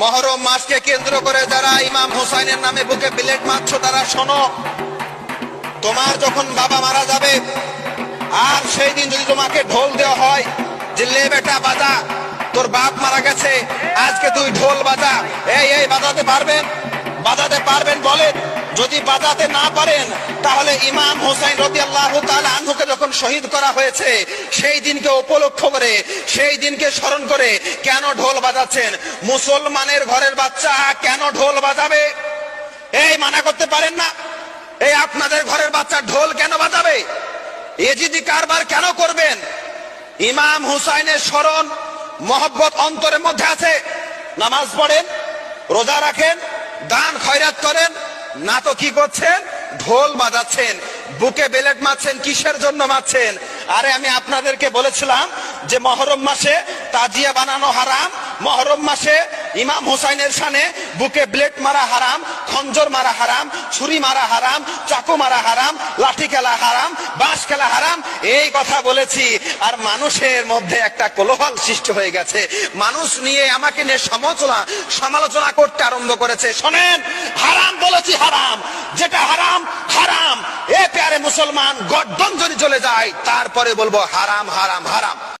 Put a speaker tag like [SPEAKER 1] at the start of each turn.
[SPEAKER 1] মহরম মাসকে কেন্দ্র করে যারা ইমাম হুসাইনের নামে বুকে বিলেট মারছ, তারা শোনো, তোমার যখন বাবা মারা যাবে, আর সেই দিন যদি তোমাকে ঢোল দেওয়া হয়, যে লে বেটা বাজা, তোর বাপ মারা গেছে, আজকে তুই ঢোল বাজা, এই এই, বাজাতে পারবেন? বাজাতে পারবেন বলেন? যদি বাজাতে না পারেন, তাহলে ইমাম হোসাইন রদি আল্লাহ আনহুকে যখন শহীদ করা হয়েছে, সেই দিনকে উপলক্ষ করে, সেই দিনকে স্মরণ করে কেন ঢোল বাজাচ্ছেন? মুসলমানের ঘরের বাচ্চা কেন ঢোল বাজাবে? এই মানা করতে পারেন না। এই আপনাদের ঘরের বাচ্চা ঢোল কেন বাজাবে? এজিদি কারবার কেন করবেন? ইমাম হুসাইনের স্মরণ মহব্বত অন্তরের মধ্যে আছে। নামাজ পড়েন, রোজা রাখেন, দান খয়রাত করেন না তো কি করছেন? ঢোল বাজাচ্ছেন, বুকে বেলেট মারছেন, কিসের জন্য মারছেন? আরে আমি আপনাদেরকে বলেছিলাম যে মহরম মাসে তাজিয়া বানানো হারাম, মহরম মাসে ইমাম হুসাইনের সানে বুকে ব্লেড মারা হারাম, খঞ্জর মারা হারাম, ছুরি মারা হারাম, চাকু মারা হারাম, লাঠি খেলা হারাম, বাঁশ খেলা হারাম, এই কথা বলেছি। আর মানুষের মধ্যে একটা কোলোহল সৃষ্টি হয়ে গেছে। মানুষ নিয়ে আমাকে নিয়ে সমালোচনা সমালোচনা করতে আরম্ভ করেছে। শোনেন, হারাম বলেছি হারাম, যেটা হারাম হারাম। এ প্যারে মুসলমান গর্দন যদি চলে যায়, তারপরে বলব হারাম হারাম হারাম।